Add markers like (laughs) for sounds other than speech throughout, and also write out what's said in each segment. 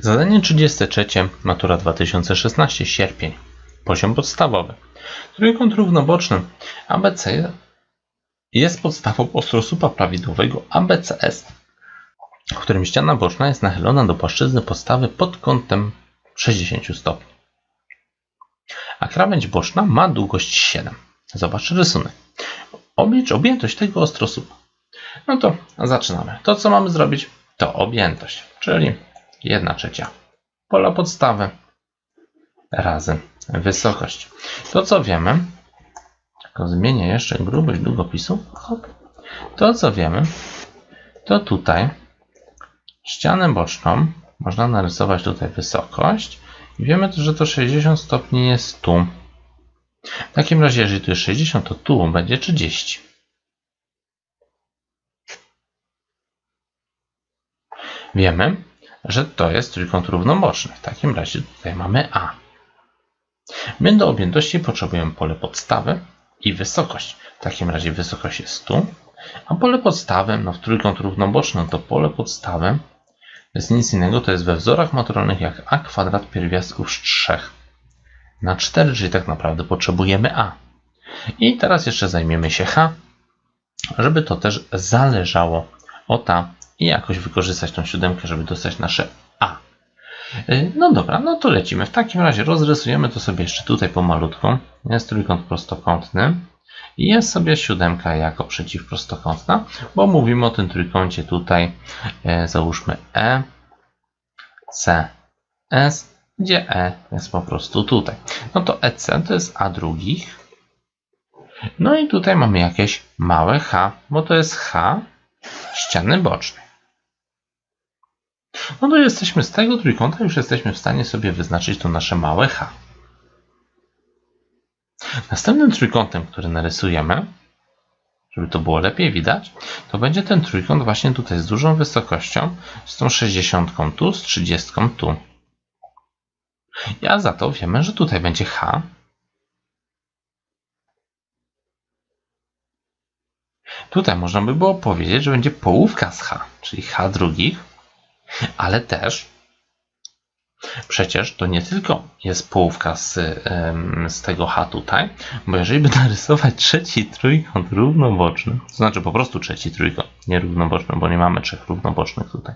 Zadanie 33. Matura 2016. Sierpień. Poziom podstawowy. Trójkąt równoboczny ABC jest podstawą ostrosłupa prawidłowego ABCS, w którym ściana boczna jest nachylona do płaszczyzny podstawy pod kątem 60 stopni. A krawędź boczna ma długość 7. Zobacz rysunek. Oblicz objętość tego ostrosłupa. No to zaczynamy. To co mamy zrobić? To objętość, czyli 1 trzecia pola podstawy razy wysokość. To co wiemy, tylko zmienię jeszcze grubość długopisu. Hop. To co wiemy, to tutaj ścianę boczną można narysować tutaj wysokość i wiemy, że to 60 stopni jest tu. W takim razie, jeżeli tu jest 60, to tu będzie 30. Wiemy, że to jest trójkąt równoboczny. W takim razie tutaj mamy A. My do objętości potrzebujemy pole podstawy i wysokość. W takim razie wysokość jest tu, a pole podstawy, no w trójkąt równoboczny, to pole podstawy jest nic innego, to jest we wzorach maturalnych jak a kwadrat pierwiastków z 3 na 4, czyli tak naprawdę potrzebujemy a. I teraz jeszcze zajmiemy się h, żeby to też zależało od a i jakoś wykorzystać tą siódemkę, żeby dostać nasze A. Y, no dobra, no to lecimy. W takim razie rozrysujemy to sobie jeszcze tutaj pomalutko. Jest trójkąt prostokątny. I jest sobie siódemka jako przeciwprostokątna, bo mówimy o tym trójkącie tutaj, e, załóżmy E, C, S, gdzie E jest po prostu tutaj. No to EC to jest A drugich. No i tutaj mamy jakieś małe H, bo to jest H ściany bocznej. No to jesteśmy z tego trójkąta, już jesteśmy w stanie sobie wyznaczyć to nasze małe h. Następnym trójkątem, który narysujemy, żeby to było lepiej widać, to będzie ten trójkąt właśnie tutaj z dużą wysokością, z tą 60 tu, z 30 tu. Ja za to wiemy, że tutaj będzie h. Tutaj można by było powiedzieć, że będzie połówka z h, czyli h drugich, ale też przecież to nie tylko jest połówka z, z tego H tutaj, bo jeżeli by narysować trzeci trójkąt równoboczny, to znaczy po prostu trzeci trójkąt, nie równoboczny, bo nie mamy trzech równobocznych tutaj,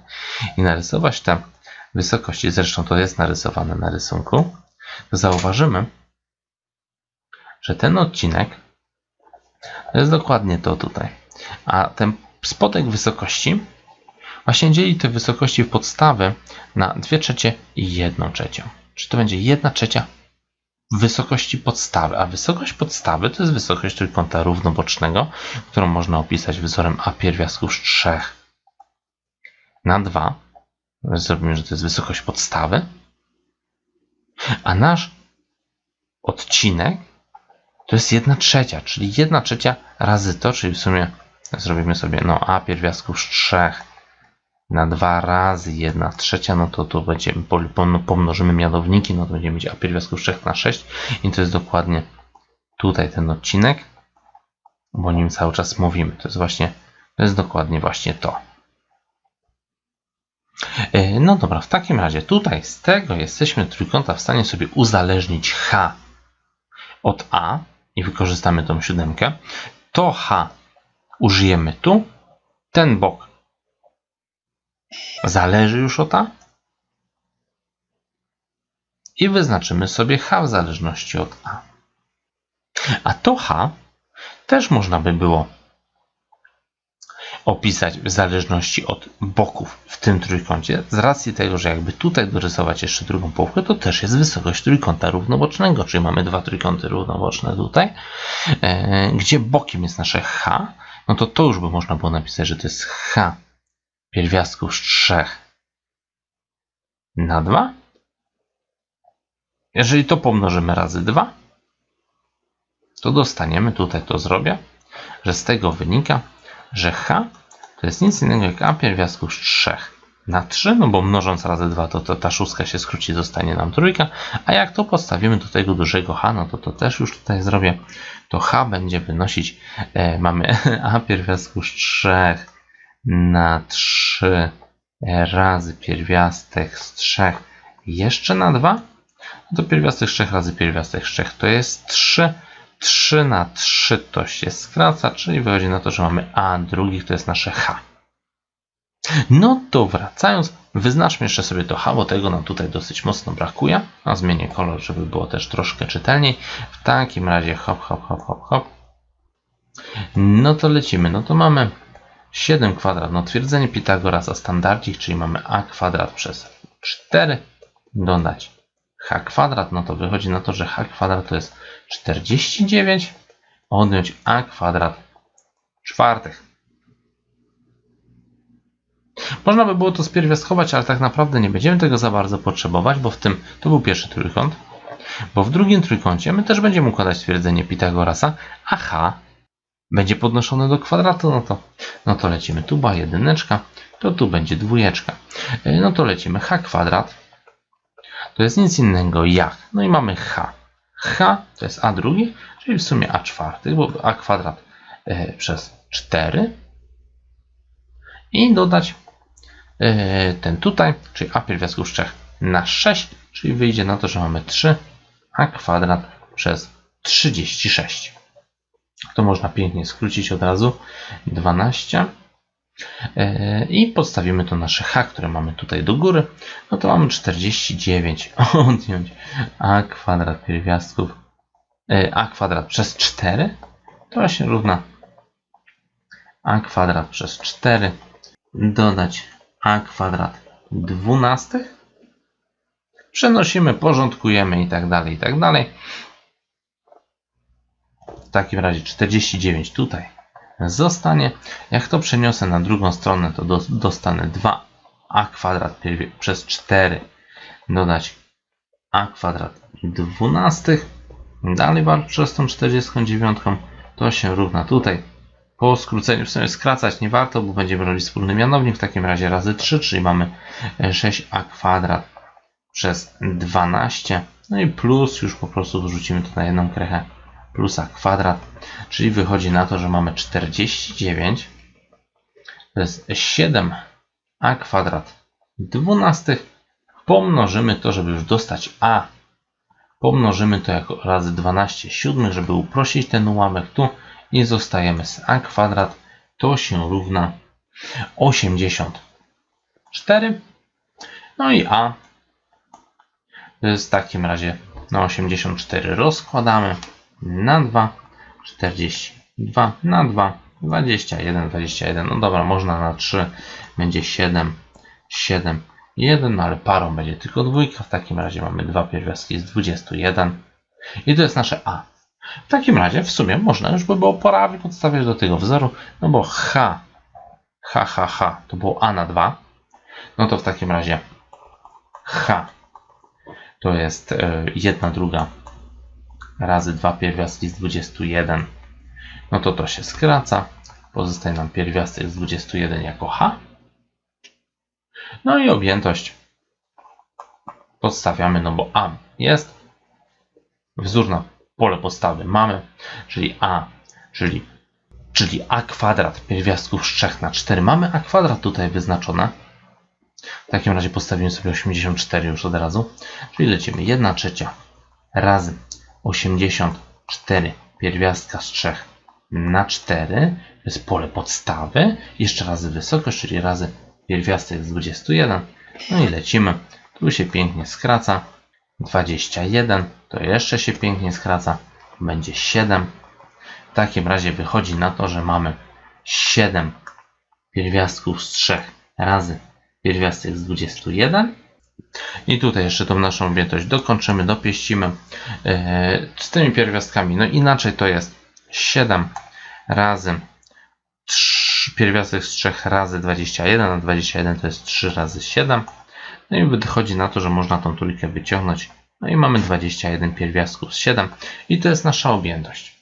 i narysować te wysokości, zresztą to jest narysowane na rysunku, to zauważymy, że ten odcinek to jest dokładnie to tutaj. A ten spodek wysokości Właśnie dzieli te wysokości podstawy na 2 trzecie i 1 trzecią. Czy to będzie 1 trzecia wysokości podstawy, a wysokość podstawy to jest wysokość trójkąta równobocznego, którą można opisać wzorem a pierwiastków z 3 na 2. Zrobimy, że to jest wysokość podstawy. A nasz odcinek to jest 1 trzecia, czyli 1 trzecia razy to, czyli w sumie zrobimy sobie no, a pierwiastków z 3 na 2 razy 1 trzecia, no to tu będzie, pomnożymy mianowniki, no to będziemy mieć a pierwiastków 3 na 6 i to jest dokładnie tutaj ten odcinek, bo nim cały czas mówimy. To jest właśnie, to jest dokładnie właśnie to. E, no dobra, w takim razie tutaj z tego jesteśmy trójkąta w stanie sobie uzależnić H od A i wykorzystamy tą siódemkę. To H użyjemy tu, ten bok Zależy już od A. I wyznaczymy sobie H w zależności od A. A to H też można by było opisać w zależności od boków w tym trójkącie, z racji tego, że jakby tutaj dorysować jeszcze drugą połówkę, to też jest wysokość trójkąta równobocznego, czyli mamy dwa trójkąty równoboczne tutaj, e, gdzie bokiem jest nasze H, no to to już by można było napisać, że to jest H pierwiastków z 3 na 2. Jeżeli to pomnożymy razy 2, to dostaniemy, tutaj to zrobię, że z tego wynika, że h to jest nic innego jak a pierwiastków z 3 na 3, no bo mnożąc razy 2 to, to ta szóstka się skróci, zostanie nam trójka, a jak to postawimy do tego dużego h, no to to też już tutaj zrobię, to h będzie wynosić, e, mamy (laughs) a pierwiastków z 3 na 3 e, razy pierwiastek z 3 jeszcze na 2, no to pierwiastek z 3 razy pierwiastek z 3 to jest 3. 3 na 3 to się skraca, czyli wychodzi na to, że mamy a drugich to jest nasze h. No to wracając, wyznaczmy jeszcze sobie to H, bo tego nam tutaj dosyć mocno brakuje. A zmienię kolor, żeby było też troszkę czytelniej. W takim razie hop, hop, hop, hop, hop. No to lecimy. No to mamy 7 kwadrat. No twierdzenie Pitagorasa standardzik, czyli mamy a kwadrat przez 4 dodać h kwadrat. No to wychodzi na to, że h kwadrat to jest 49 odjąć a kwadrat czwartych. Można by było to spierwiastkować, ale tak naprawdę nie będziemy tego za bardzo potrzebować, bo w tym to był pierwszy trójkąt. Bo w drugim trójkącie my też będziemy układać stwierdzenie Pitagorasa, a h będzie podnoszone do kwadratu, no to, no to lecimy. Tu była jedyneczka, to tu będzie dwójeczka. E, no to lecimy h kwadrat. To jest nic innego jak. No i mamy h. h to jest a drugi, czyli w sumie a czwarty, bo a kwadrat e, przez 4 i dodać e, ten tutaj, czyli a pierwiastków z 3 na 6, czyli wyjdzie na to, że mamy 3 a kwadrat przez 36. To można pięknie skrócić od razu. 12. E, I podstawimy to nasze h, które mamy tutaj do góry. No to mamy 49 (laughs) odjąć a kwadrat pierwiastków e, a kwadrat przez 4 to się równa a kwadrat przez 4 dodać a kwadrat 12. Przenosimy, porządkujemy i tak dalej, i tak dalej. Takim razie 49 tutaj zostanie. Jak to przeniosę na drugą stronę, to do, dostanę 2a kwadrat przez 4 dodać a kwadrat 12. Dalej przez tą 49 to się równa tutaj. Po skróceniu, w sumie skracać nie warto, bo będziemy robić wspólny mianownik, w takim razie razy 3, czyli mamy 6a kwadrat przez 12, no i plus już po prostu wrzucimy na jedną krechę plus a kwadrat, czyli wychodzi na to, że mamy 49, to jest 7a kwadrat 12, pomnożymy to, żeby już dostać a, pomnożymy to jako razy 12 siódmych, żeby uprościć ten ułamek tu, i zostajemy z a kwadrat. To się równa 84. No i a w takim razie na 84 rozkładamy na 2, 42 na 2, 21, 21. No dobra, można na 3, będzie 7, 7, 1, no ale parą będzie tylko dwójka. W takim razie mamy dwa pierwiastki z 21. I to jest nasze a. W takim razie w sumie można już by było pora podstawiać do tego wzoru, no bo h, h, h, h to było a na 2, no to w takim razie h to jest 1 e, druga razy 2 pierwiastki z 21, no to to się skraca, pozostaje nam pierwiastek z 21 jako h, no i objętość podstawiamy, no bo a jest, wzór na pole podstawy mamy, czyli a, czyli, czyli a kwadrat pierwiastków z 3 na 4. Mamy a kwadrat tutaj wyznaczone. W takim razie postawimy sobie 84 już od razu. Czyli lecimy 1 trzecia razy 84 pierwiastka z 3 na 4. To jest pole podstawy. Jeszcze razy wysokość, czyli razy pierwiastek z 21. No i lecimy. Tu się pięknie skraca. 21 to jeszcze się pięknie skraca, będzie 7. W takim razie wychodzi na to, że mamy 7 pierwiastków z 3 razy pierwiastek z 21. I tutaj jeszcze tą naszą objętość dokończymy, dopieścimy e, z tymi pierwiastkami. No inaczej to jest 7 razy 3, pierwiastek z 3 razy 21, a 21 to jest 3 razy 7. No i wychodzi na to, że można tą trójkę wyciągnąć. No i mamy 21 pierwiastków z 7 i to jest nasza objętość.